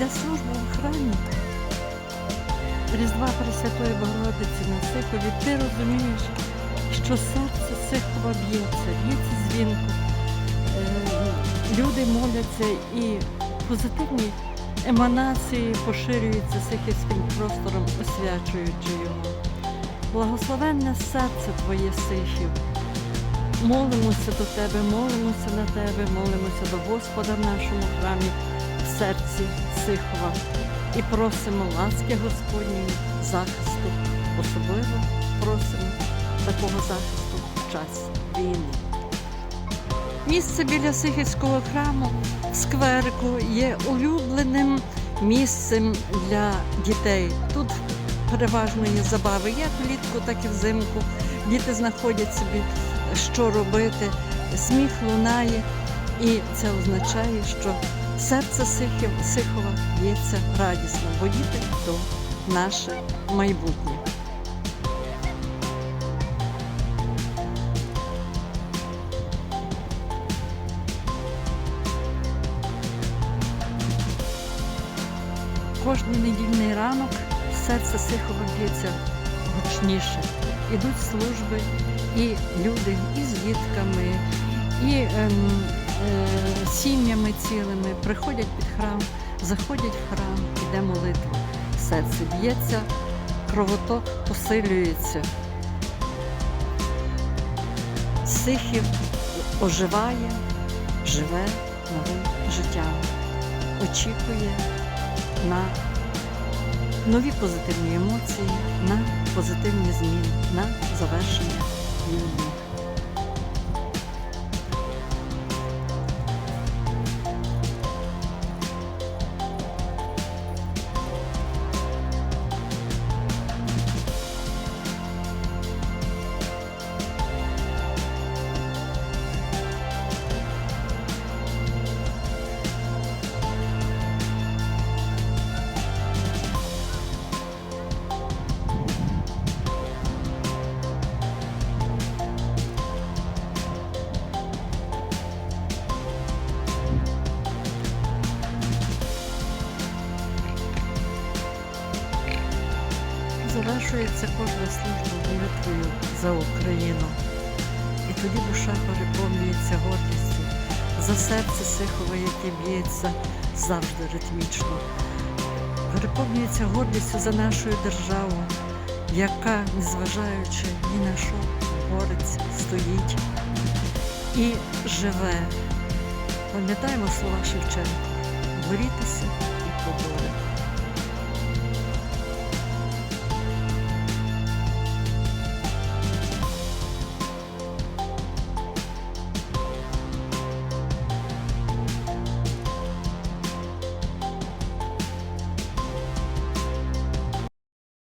Для служба в храмі. Різдва Пресвятої Богородиці на Сихові, ти розумієш, що серце Сихова б'ється, б'ється дзвінко. Е, люди моляться і позитивні еманації поширюються сихівським простором, освячуючи його. Благословенне серце Твоє Сихів. Молимося до Тебе, молимося на Тебе, молимося до Господа в нашому храмі, в серці Сихова. І просимо ласки Господньої, захисту. Особливо просимо такого захисту в час війни. Місце біля Сихівського храму в скверику є улюбленим місцем для дітей. Тут переважно є забави як влітку, так і взимку. Діти знаходять собі, що робити. Сміх лунає, і це означає, що серце Сихів, Сихова б'ється радісно, бо діти то наше майбутнє. Кожний недільний ранок серце Сихова б'ється гучніше. Ідуть служби, і люди із дітками, і ем, е, сім'ями цілими приходять під храм, заходять в храм, іде молитва. Серце б'ється, кровоток посилюється. Сихів оживає, живе новим життям, очікує на нові позитивні емоції, на позитивні зміни, на завершення війни. Завершується кожна служба молитвою за Україну. І тоді душа переповнюється гордістю за серце Сихове, яке б'ється завжди ритмічно. Переповнюється гордістю за нашу державу, яка, незважаючи ні на що, бореться, стоїть і живе. Пам'ятаємо слова Шевченка: борітеся і поборете.